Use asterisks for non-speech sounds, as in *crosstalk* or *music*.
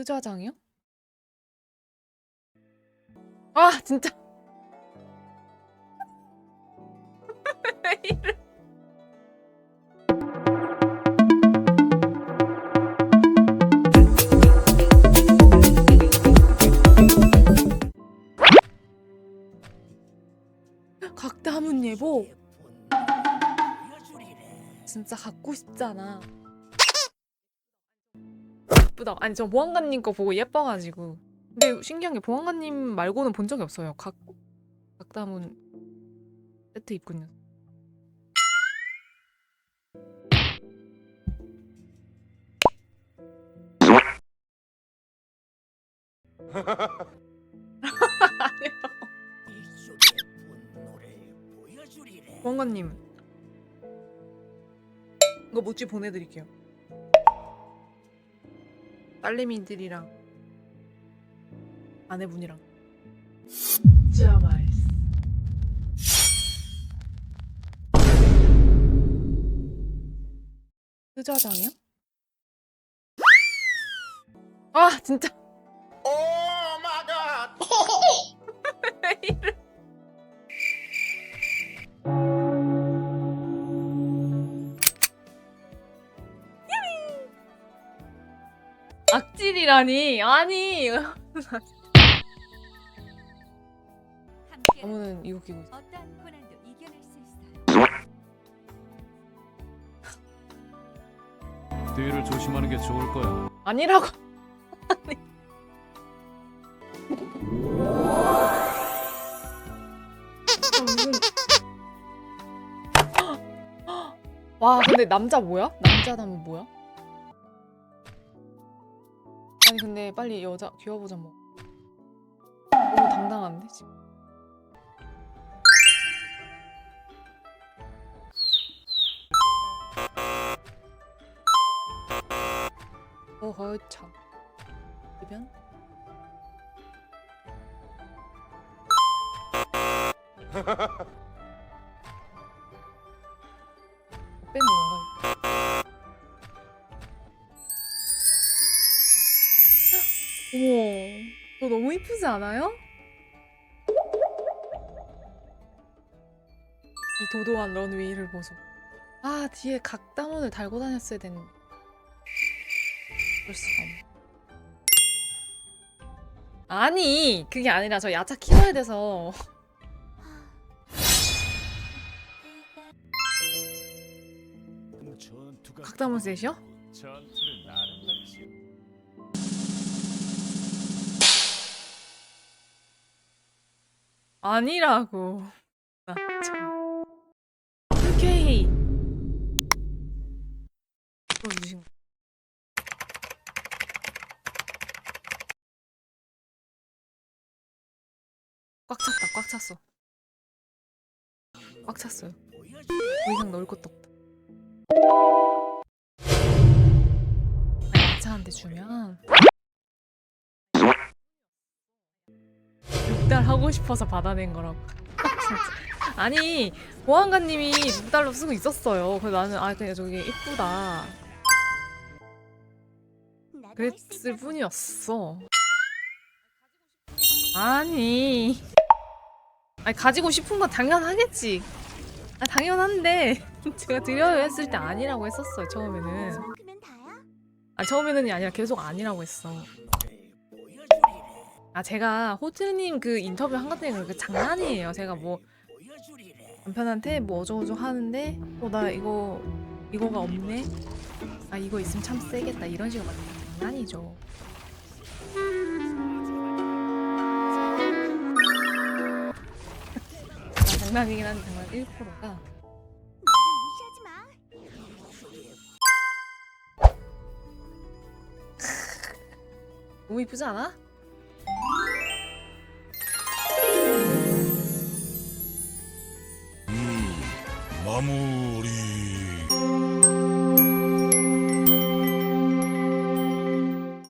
수자장이요? 아 진짜. 왜 이래 각다문 예보. 진짜 갖고 싶잖아 예쁘다. 아니 저 보안관님 거 보고 예뻐가지고. 근데 신기한 게 보안관님 말고는 본 적이 없어요. 각 각다문 세트 있는 *laughs* 보안관님. 이거 모찌 보내드릴게요 딸내미들이랑 아내분이랑. 진짜 맛있어. 수저장이요? 아 진짜. *laughs* 왜 이래 악질이라니 아니 아무는 이거 끼고 있어 어떠한 고난도 이겨낼 수 있어요. 뒤를 조심하는 게 좋을 거야. 아니라고 아니 와 근데 남자 뭐야? 남자다면 뭐야? 아니 근데 빨리 여자 귀여보자 뭐 너무 당당한데 지금 어허 참 대변? 빼는 건가? 어머, 너 너무 이쁘지 않아요? 이 도도한 런웨이를 보소. 아 뒤에 각다문을 달고 다녔어야 되는데. 그럴 수가 없네. 아니 그게 아니라 저 야차 키워야 돼서 각다문 셋이요? 전투는 아름답지. 아니라고. 아, 참. 무신. 꽉 찼다. 꽉 찼어. 꽉 찼어요. 더 이상 넣을 것도 없다. 야차한테 주면 6달 하고 싶어서 받아낸 거라고. 진짜. *laughs* 아니 보안관님이 6달러 쓰고 있었어요. 그래서 나는 아 그냥 저게 이쁘다. 그랬을 뿐이었어. 아니. 아니 가지고 싶은 건 당연하겠지. 아 당연한데 *laughs* 제가 드려요 했을 때 아니라고 했었어요 처음에는. 아 처음에는이 아니라 계속 아니라고 했어. 아 제가 호트님 그 인터뷰 한 것 때문에 그렇게 장난이에요. 제가 뭐 남편한테 뭐 어쩌고저쩌고 하는데 어 나 이거 이거가 없네. 아 이거 있으면 참 세겠다 이런 식으로 막 장난이죠. 아, 장난이긴 한데 정말 1%가 나를 무시하지 마. 너무 이쁘지 않아? 마무